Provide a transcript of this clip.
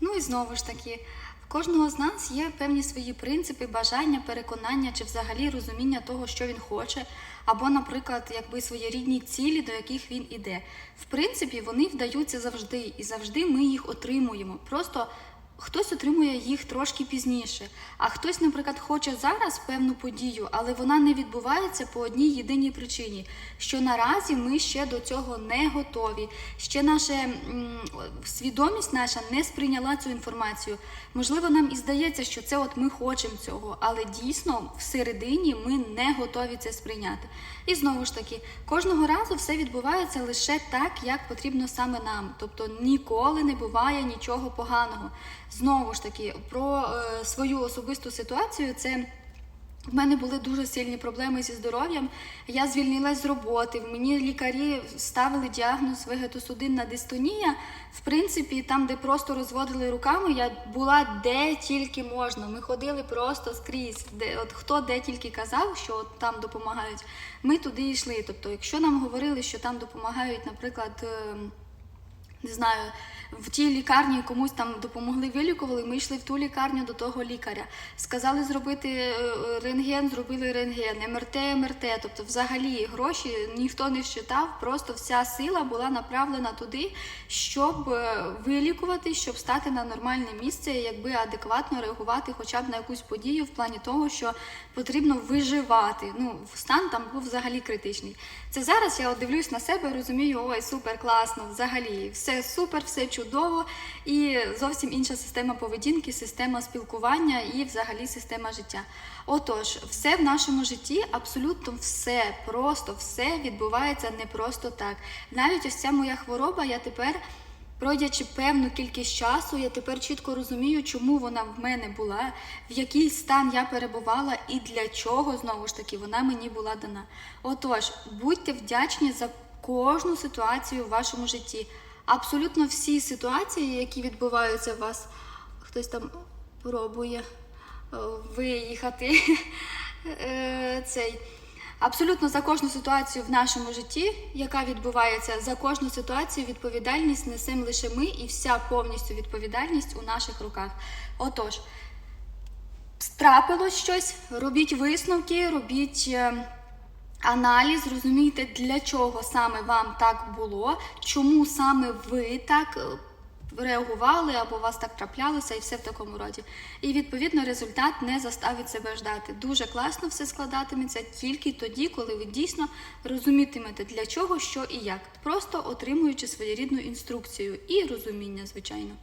Ну і знову ж таки, в кожного з нас є певні свої принципи, бажання, переконання чи взагалі розуміння того, що він хоче, або, наприклад, якби своєрідні цілі, до яких він іде. В принципі, вони вдаються завжди, і завжди ми їх отримуємо. Просто Хтось отримує їх трошки пізніше, а хтось, наприклад, хоче зараз певну подію, але вона не відбувається по одній єдиній причині, що наразі ми ще до цього не готові. Ще наша свідомість наша не сприйняла цю інформацію. Можливо, нам і здається, що це от ми хочемо цього, але дійсно всередині ми не готові це сприйняти. І знову ж таки, кожного разу все відбувається лише так, як потрібно саме нам. Тобто ніколи не буває нічого поганого. Знову ж таки, про е, свою особисту ситуацію це. В мене були дуже сильні проблеми зі здоров'ям. Я звільнилась з роботи. Мені лікарі ставили діагноз вегетосудинна дистонія. В принципі, там, де просто розводили руками, я була де тільки можна. Ми ходили просто скрізь. Де от хто де тільки казав, що от там допомагають, ми туди йшли. Тобто, якщо нам говорили, що там допомагають, наприклад. ем, не знаю, в тій лікарні комусь там допомогли, вилікували. Ми йшли в ту лікарню до того лікаря. Сказали зробити е, рентген, зробили рентген, МРТ, МРТ. Тобто, взагалі гроші ніхто не щитав, просто вся сила була направлена туди, щоб е, вилікувати, щоб стати на нормальне місце, якби адекватно реагувати хоча б на якусь подію в плані того, що потрібно виживати. Ну, стан там був взагалі критичний. Це зараз я от дивлюсь на себе, розумію, ой, супер класно, взагалі, все супер, все чудово, і зовсім інша система поведінки, система спілкування і взагалі система життя. Отож, все в нашому житті, абсолютно все, просто все відбувається не просто так. Навіть ось ця моя хвороба, я тепер. Пройдячи певну кількість часу, я тепер чітко розумію, чому вона в мене була, в який стан я перебувала і для чого знову ж таки вона мені була дана. Отож, будьте вдячні за кожну ситуацію в вашому житті. Абсолютно всі ситуації, які відбуваються у вас, хтось там пробує е, виїхати. е, цей. Абсолютно за кожну ситуацію в нашому житті, яка відбувається, за кожну ситуацію відповідальність несемо лише ми і вся повністю відповідальність у наших руках. Отож, трапилось щось, робіть висновки, робіть. Аналіз, розумійте, для чого саме вам так було, чому саме ви так е, реагували або вас так траплялося, і все в такому роді. І відповідно результат не заставить себе ждати. Дуже класно все складатиметься тільки тоді, коли ви дійсно розумітимете для чого, що і як, просто отримуючи своєрідну інструкцію і розуміння, звичайно.